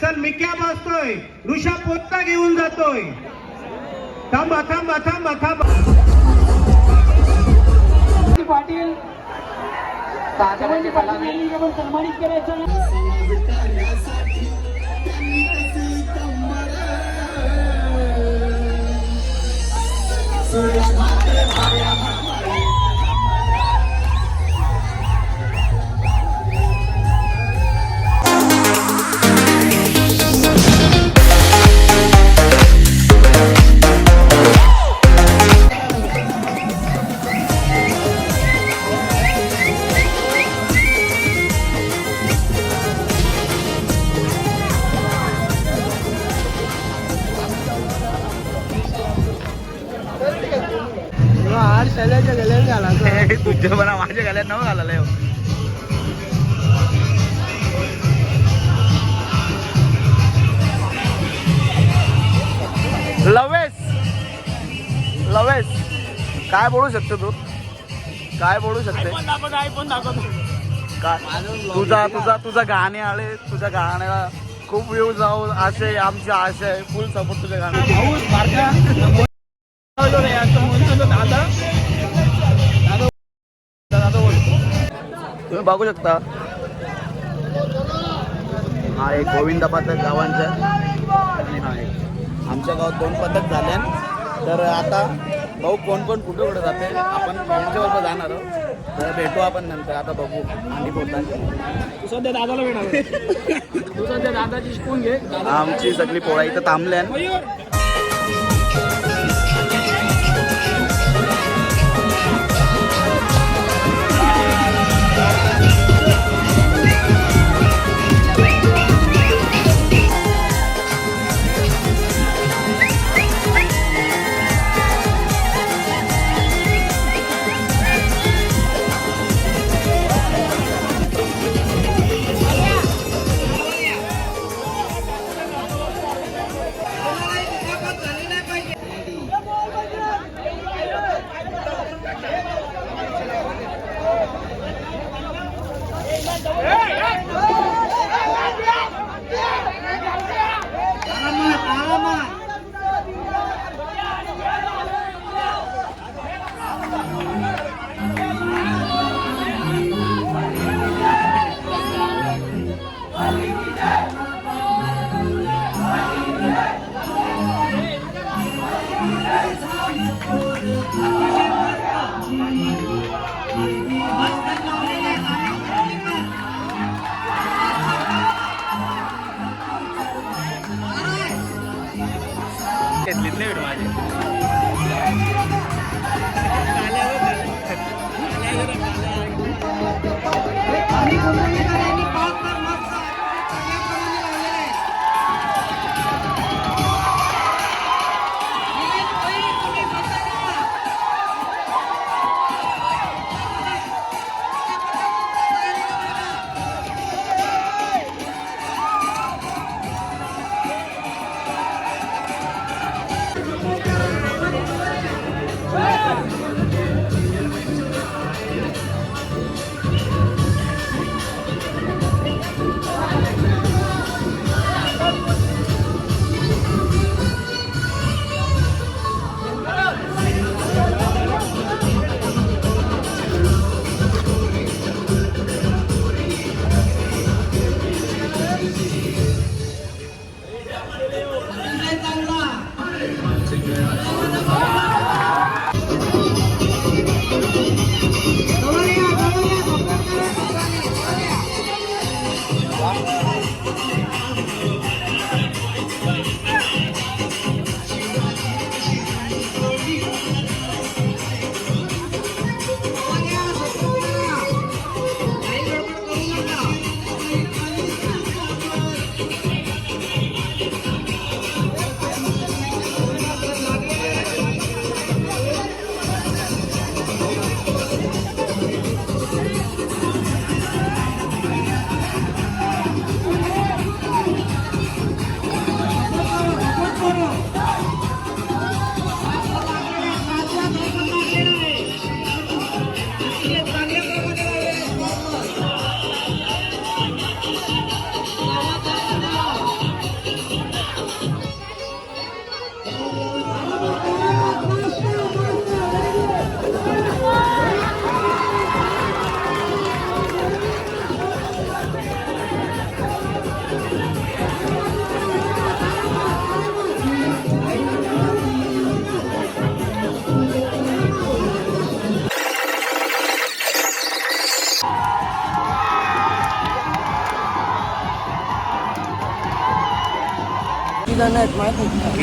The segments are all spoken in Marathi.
चल मिक्या बसतोय? ऋषा पोत्ता घेऊन जातोय. थांबा थांबा थांबा थांबा. पाटील राजवंती पाटील करायचं ना तुझ्या बरा माझ्या गाल्यात नव घालायला. लवेश! लवेश! काय बोलू शकतो तू? काय बोलू शकते? काय? तुझा तुझा तुझा गाणे आले तुझ्या गाण्याला खूप व्ह्यू जाऊ असे आमची आशा आहे फुल सपोर्ट तुझ्या गाण्याला. तुम्ही बघू शकता. हा एक गोविंदा पथक गावांचा. आणि हा एक. आमच्या गावात दोन पथक झाले तर आता भाऊ कोण कोण कुठे कुठे जाते आपण यांच्याबरोबर जाणार आहोत. तर भेटू आपण नंतर. आता बघू. आणि बोलता तू सध्या दादाला भेटावे तू सध्या दादाची शिकवून घे आमची सगळी पोळा इथं थांबल्यान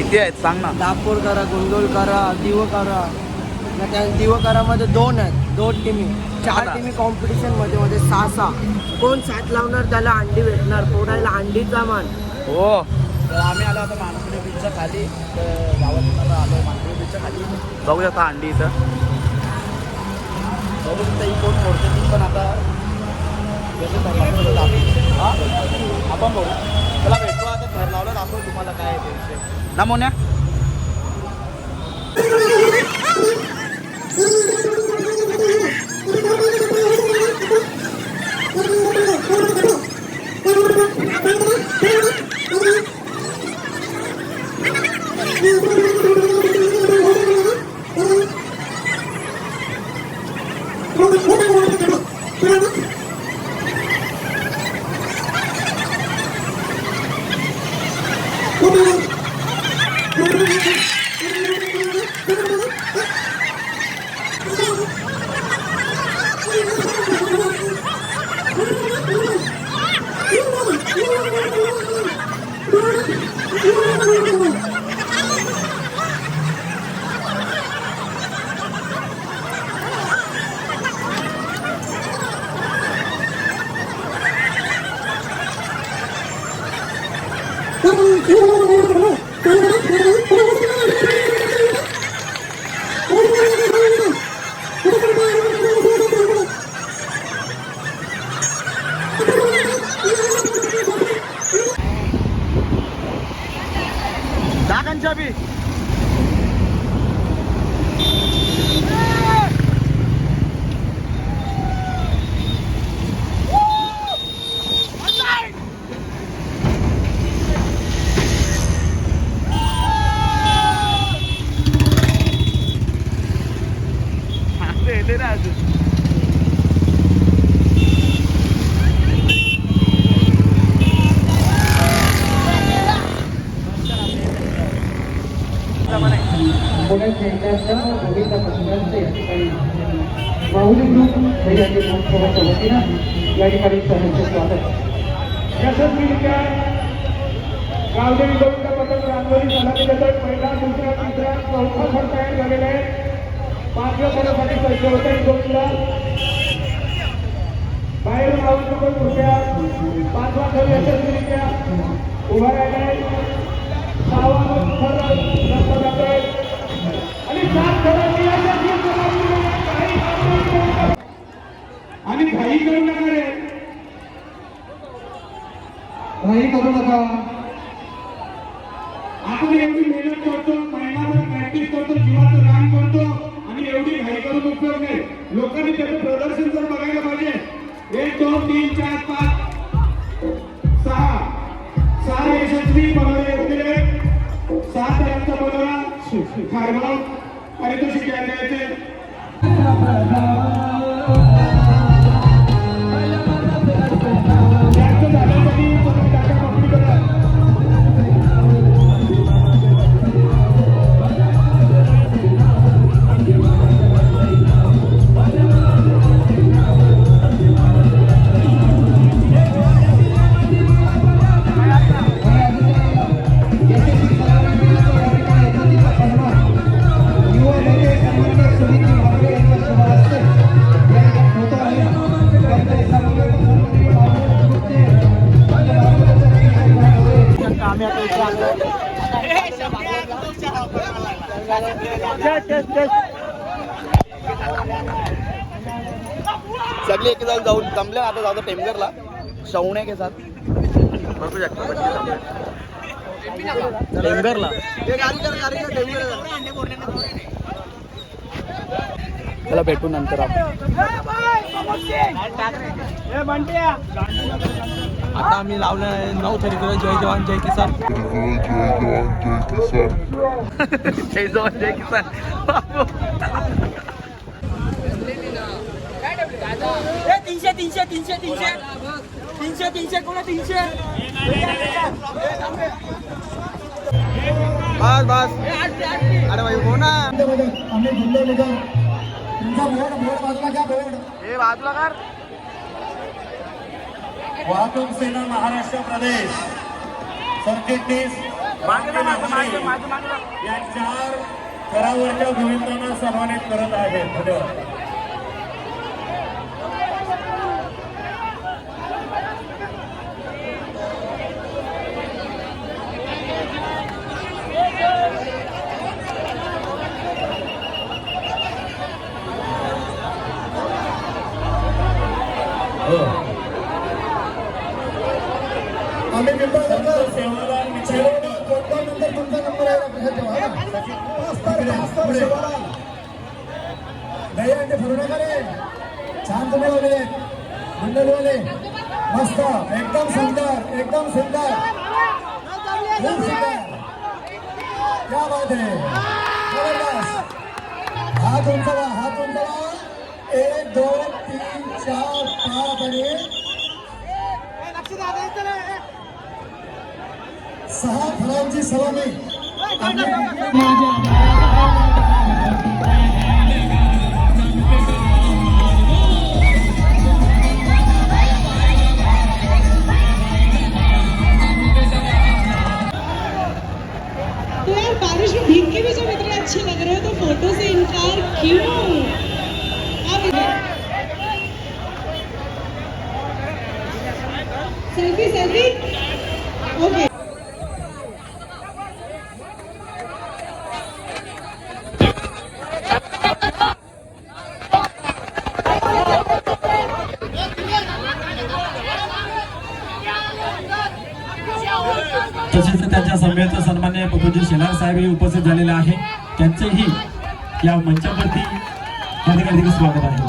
किती आहेत? सांग ना. दापोर करा गोंदोल करा दिव करा. मग त्या दिव करामध्ये दोन आहेत. दोन टीमी चार. टीमी कॉम्पिटिशनमध्ये मध्ये सहा सहा कोण साथ लावणार? त्याला अंडी भेटणार. फोडायला अंडीचा मान. हो. तर आम्ही आलो आता मानकुली बीचच्या खाली. गावातून आलो बीचच्या खाली. बघू शकता अंडी इथं. बघू शकता ही कोण मोडते ती पण आता. हा? आपण बघू त्याला भेटतो आता ठरलावलं दाखवू तुम्हाला काय आहे ते विषय ना मोन्या já vi. गावदेवी गोविंद पथक रांगोळी सलामी पथक पहिला दुसरा तिसरा चौथा फळ तयार झालेला आहे. पाचव्या फळासाठी पैसे होते गोविंदा बाहेर मावून पण कृपया पाचवा फळ यशस्वीरित्या उभा राहिला आहे. सहावा फळ रस्ता जातोय आणि सात फळांची यशस्वी काही करू नका. आणि घाई करू नका रे. घाई करू नका. आपण एवढी मेहनत करतो महिनाभर प्रॅक्टिस करतो जीवाचं रान करतो. आणि एवढी घाई करून उपयोग नाही. लोकांनी त्याचं प्रदर्शन तर बघायला पाहिजे एक दोन तीन चार पाच सहा. सहा यशस्वी बनवले गेले सात यांचा बनवला खारगाव पारितोषिक द्यायचे आम्ही आता इथे आलो सगळे एक जाऊन जाऊन जमले आता जाऊ टेमगरला शवणे के साथ. बघू शकता टेमगरला त्याला भेटू नंतर आपण. आता आम्ही लावलं नऊ तारखेला जय जवान जय किसान. जय जवान जय किसान. तीनशे तीनशे तीनशे तीनशे. तीनशे तीनशे कोणा तीनशे? बस बस. अरे भाई हो ना तुमचा बोर्ड बोर्ड बाजूला घ्या बोर्ड. हे बाजूला कर. वाहतूक सेना महाराष्ट्र प्रदेश. सरचिटणीस. या चार थरावरच्या गोविंदांना सन्मानित करत आहेत. धन्यवाद हो. आम्ही पिंपळनगर सेवादार मित्र कोणता नंतर तुमचा नंबर आहे लक्षात ठेवा हा? पाच छान तुम्ही लावलेले मंडळवाले मस्त एकदम सुंदर एकदम सुंदर खूप सुंदर क्या बात आहे जबरदस्त हात उंचवा हात उंचवा एक दोन तीन चार पाच आणि सहा फळांची सलामी तो बारिश में भीग के भी जब इतने अच्छे लग रहे हो तो फ़ोटो से इनकार क्यों सेल्फी सेल्फी। ओके। सन्मान्य शेलार साहेब हे उपस्थित झालेले आहे त्यांचेही या मंचावरती हार्दिक स्वागत आहे.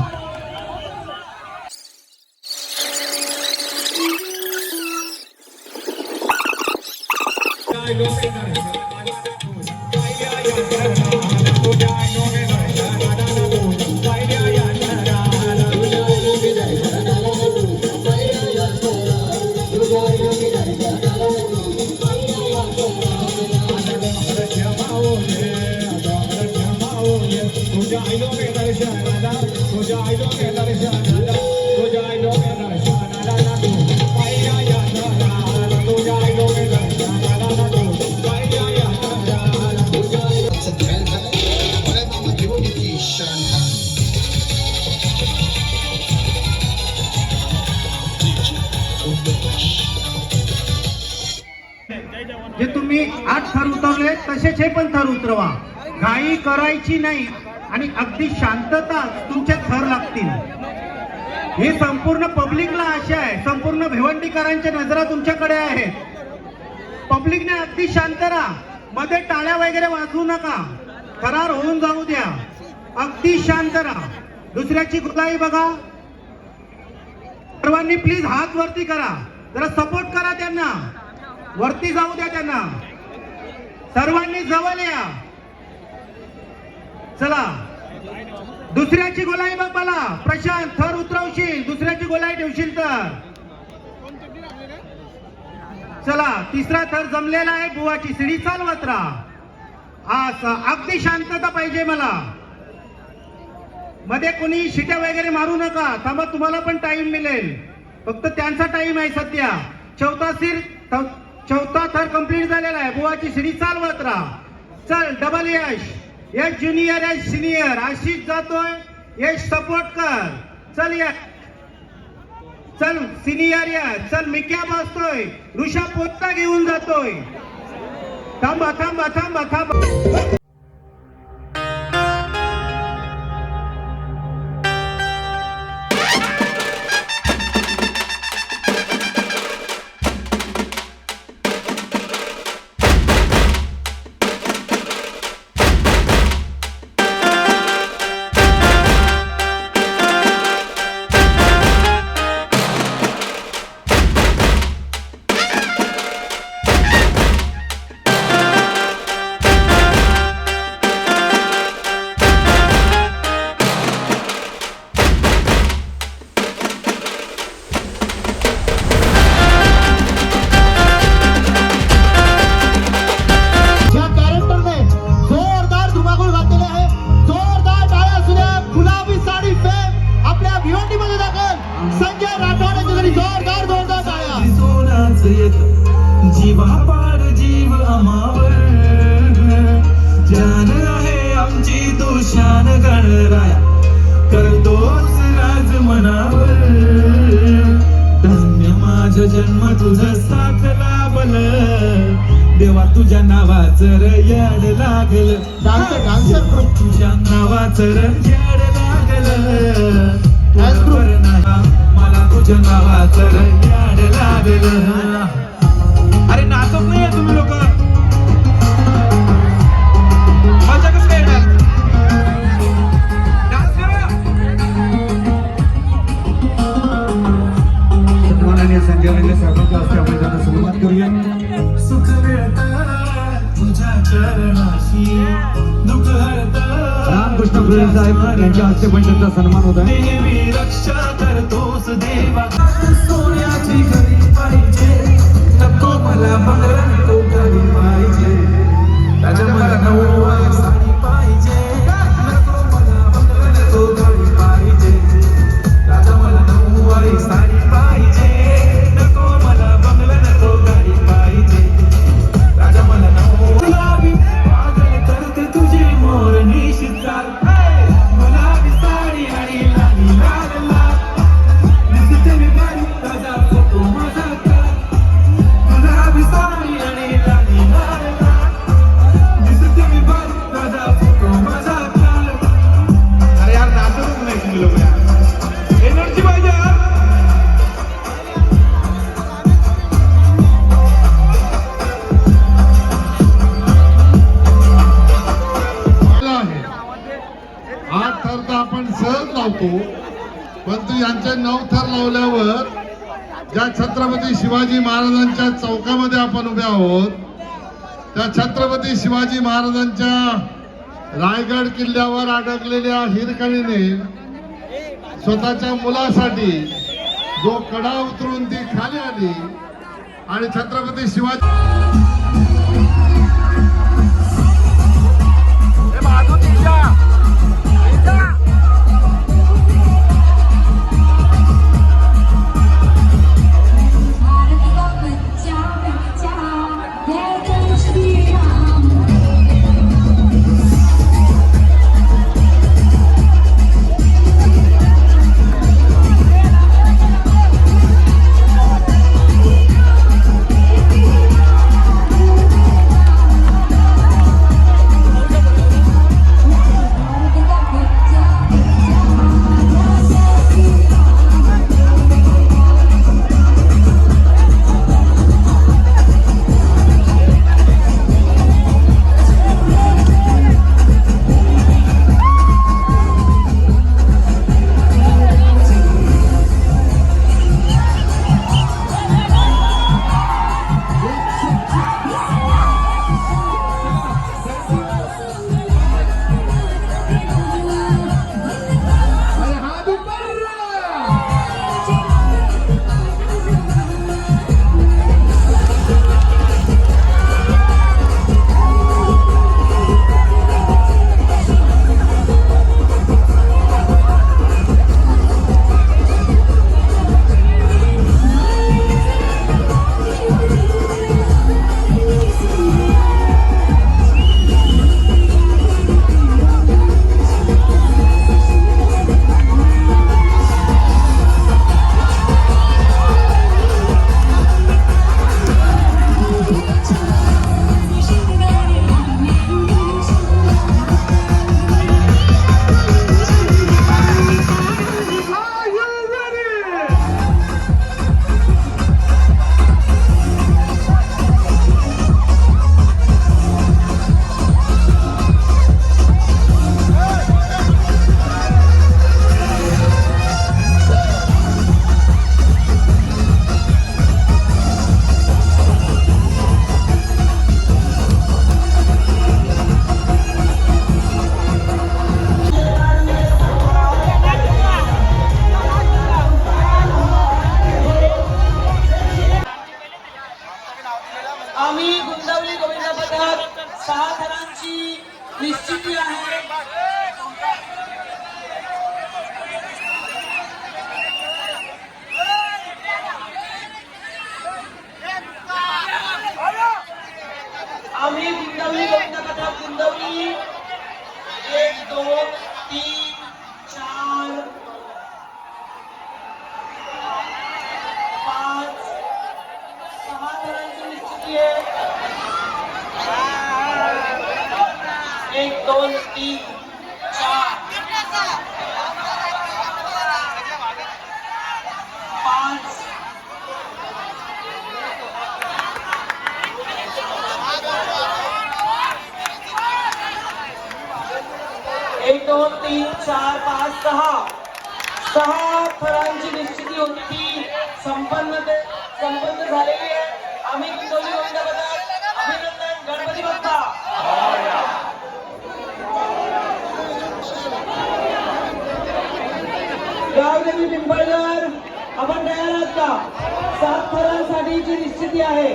जे तुम्ही आठ थर उतरले तसेच हे पण थर उतरवा. घाई करायची नाही आणि अगदी शांतता तुमच्या थर लागतील. ही संपूर्ण पब्लिकला आशा आहे. संपूर्ण भिवंडीकरांच्या नजरा तुमच्याकडे आहेत. पब्लिकने अगदी शांत राहा. मध्ये टाळ्या वगैरे वाजवू नका. करार होऊन जाऊ द्या. अगदी शांत राहा. दुसऱ्याची गुलाई बघा. सर्वांनी प्लीज हात वरती करा. जरा सपोर्ट करा त्यांना. वरती जाऊ द्या त्यांना. सर्वांनी जवळ या. चला. दुसऱ्याची गोलाई बघ मला. प्रशांत थर उतरवशील. दुसऱ्याची गोलाई ठेवशील तर. चला तिसरा थर जमलेला आहे. बुवाची सिडी चालवत राहा. असं अगदी शांतता पाहिजे मला. मध्ये कोणी शिट्या वगैरे मारू नका. थांबा तुम्हाला पण टाइम मिळेल. फक्त त्यांचा टाइम आहे सध्या. चौथा सिर चौथा थर कंप्लीट झालेला आहे. बुवाची सिडी चालवत राहा. चल डबल यश. हे ज्युनियर आहे सिनियर आशिष जातोय हे सपोर्ट कर. चल या. चल सिनियर या. चल मिक्या बसतोय? ऋषा पोत्ता घेऊन जातोय. थांबा थांबा थांबा थांबा. तुझ्या नावाचं रड लागल. तुझ्या नावाचं रड लागल. मला तुझ्या नावाचं रड लागल. पंडितचा सन्मान होता देवी शिवाजी महाराजांच्या चौकामध्ये आपण उभे आहोत. त्या छत्रपती शिवाजी महाराजांच्या रायगड किल्ल्यावर अडकलेल्या हिरकणीने स्वतःच्या मुलासाठी जो कडा उतरून ती खाली आली आणि छत्रपती शिवाजी दोन तीन चार पाच सहा. सहा फळांची निश्चिती होती. संपन्न संपन्न झालेली आहे. आम्ही किंदोली गोविंद अभिनंदन गणपती बाप्पा. गावदेवी पिंपळकर आपण तयार आहात का? सात फळांसाठीची निश्चिती आहे.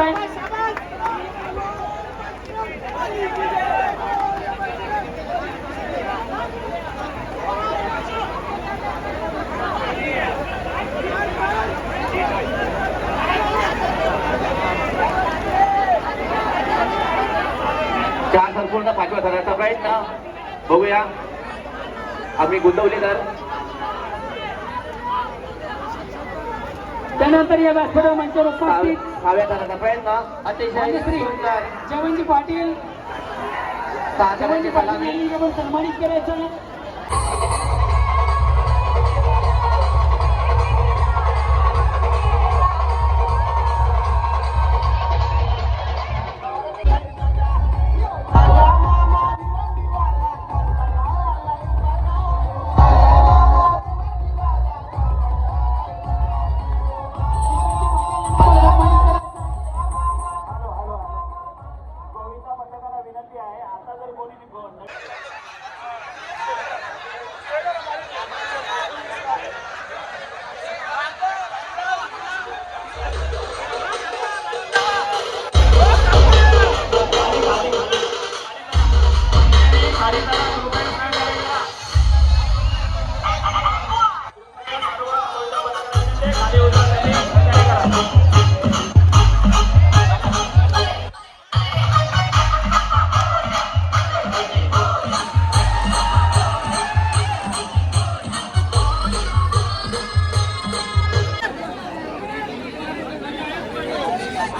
आहे चार संपूर्ण पाचव्या थराचा प्रयत्न. बघूया. आम्ही गुंतवलेदार त्यानंतर या व्यासपीठावर मंचावर उपस्थित सहाव्या थराचा प्रयत्न. अतिशय सुंदर. जवनजी पाटील. यांनी आपण सन्मानित करायचं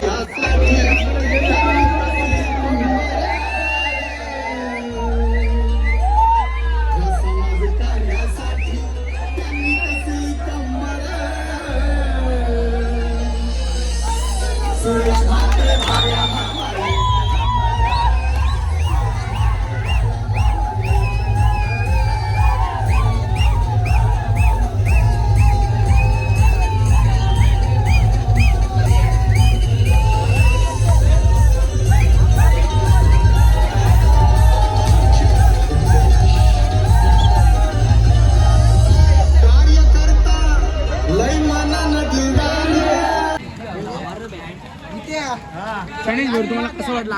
Yes,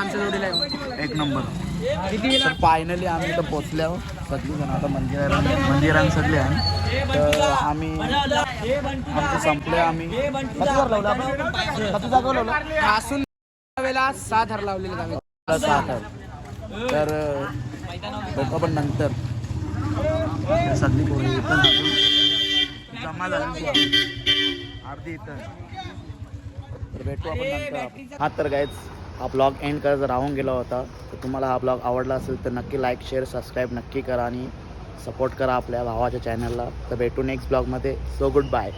आमच्या जोडीला येऊन? एक नंबर. वेळा फायनली आम्ही इथं पोचल्यावर सगळी जण आता मंदिरा मंदिरांत सगळे आहे तर आम्ही आमचं संपले आम्ही. किती वर लावलं आपण? किती जागेवर लावलं? असून वेळेला सहा लावलेले आम्ही सात आहे. तर लोक पण नंतर. सगळी पोरं इथं जमा झाली अर्धी इथं. तर भेटू आपण नंतर. हा तर गायच. हा ब्लॉग एंड करत राहून गेला होता. तर तुम्हाला हा ब्लॉग आवडला असेल तर नक्की लाईक शेअर सबस्क्राईब नक्की करा आणि सपोर्ट करा आपल्या भावाच्या चॅनलला तर भेटू नेक्स्ट ब्लॉगमध्ये सो गुड बाय